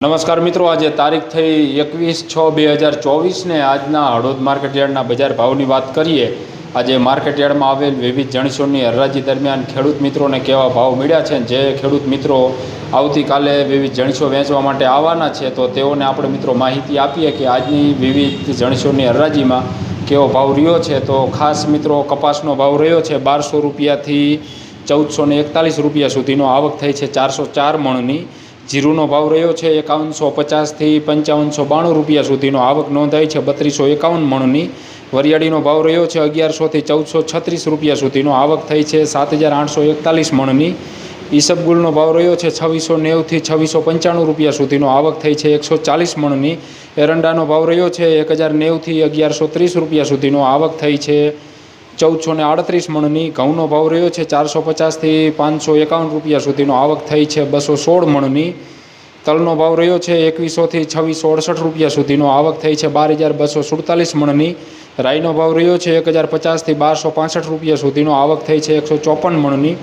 નમસ્કાર મિત્રો, આજે તારીખ થઈ એકવીસ છ બે હજાર ચોવીસને આજના હળોદ માર્કેટયાર્ડના બજાર ભાવની વાત કરીએ. આજે માર્કેટયાર્ડમાં આવેલ વિવિધ જણસોની હરાજી દરમિયાન ખેડૂત મિત્રોને કેવા ભાવ મળ્યા છે જે ખેડૂત મિત્રો આવતીકાલે વિવિધ જણસો વેચવા માટે આવવાના છે, તો તેઓને આપણે મિત્રો માહિતી આપીએ કે આજની વિવિધ જણસોની હરાજીમાં કેવો ભાવ રહ્યો છે. તો ખાસ મિત્રો, કપાસનો ભાવ રહ્યો છે બારસો રૂપિયાથી ચૌદસો એકતાલીસ રૂપિયા સુધીનો આવક થઈ છે, ચારસો ચાર મણની. જીરુનો ભાવ રહ્યો છે એકાવનસો પચાસથી પંચાવનસો બાણું રૂપિયા સુધીનો આવક નોંધાઈ છે બત્રીસો એકાવન મણની. વરિયાળીનો ભાવ રહ્યો છે અગિયારસોથી ચૌદસો છત્રીસ રૂપિયા સુધીનો આવક થઈ છે સાત હજાર આઠસો એકતાલીસ મણની ઈસબગુલનો ભાવ રહ્યો છે છવ્વીસો નેવથી છવ્વીસો પંચાણું રૂપિયા સુધીનો આવક થઈ છે એકસો ચાલીસ મણની. એરંડાનો ભાવ રહ્યો છે એક હજાર નેવથી અગિયારસો ત્રીસ રૂપિયા સુધીનો આવક થઈ છે ચૌદસો ને આડત્રીસ મણની ઘઉંનો ભાવ રહ્યો છે ચારસો પચાસથી પાંચસો એકાવન રૂપિયા સુધીનો આવક થઈ છે બસો સોળ મણની. તલનો ભાવ રહ્યો છે એકવીસોથી છવ્વીસો અડસઠ રૂપિયા સુધીનો આવક થઈ છે બાર હજાર બસો સુડતાલીસ મણની. રાઈનો ભાવ રહ્યો છે એક હજાર પચાસથી બારસો પાસઠ રૂપિયા સુધીનો આવક થઈ છે એકસો ચોપન મણની.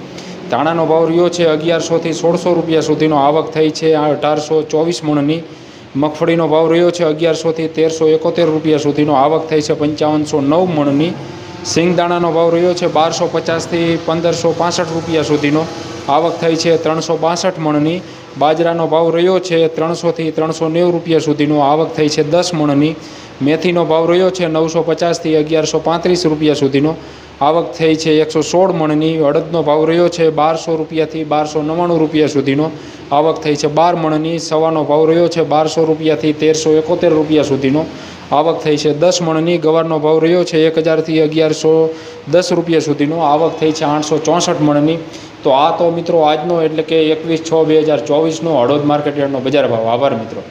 ધાણાનો ભાવ રહ્યો છે અગિયારસોથી સોળસો રૂપિયા સુધીનો આવક થઈ છે અઢારસો ચોવીસ મણની. મગફળીનો ભાવ રહ્યો છે અગિયારસોથી તેરસો એકોતેર રૂપિયા સુધીનો આવક થઈ છે પંચાવનસો નવ મણની. સિંગદાણાનો ભાવ રહ્યો છે બારસો પચાસથી પંદરસો પાસઠ રૂપિયા સુધીનો. આવક થઈ છે ત્રણસો બાસઠ મણની. બાજરાનો ભાવ રહ્યો છે ત્રણસોથી ત્રણસો નેવું રૂપિયા સુધીનો. આવક થઈ છે દસ મણની. મેથીનો ભાવ રહ્યો છે નવસો પચાસથી અગિયારસો પાંત્રીસ રૂપિયા સુધીનો. આવક થઈ છે એકસો સોળ મણની. અડદનો ભાવ રહ્યો છે બારસો રૂપિયાથી બારસો નવ્વાણું રૂપિયા સુધીનો. આવક થઈ છે બાર મણની. સવાનો ભાવ રહ્યો છે બારસો રૂપિયાથી તેરસો એકોતેર રૂપિયા સુધીનો. આવક થઈ છે. દસ મણની ગવારનો ભાવ રહ્યો છે. એક હજારથી અગિયારસો દસ રૂપિયા સુધીનો આવક થઈ છે આઠસો ચોસઠ મણની. તો આ તો મિત્રો આજનો એટલે કે એકવીસ છ બે હજાર ચોવીસનો હળોદ માર્કેટયાર્ડનો બજાર ભાવ. આભાર મિત્રો.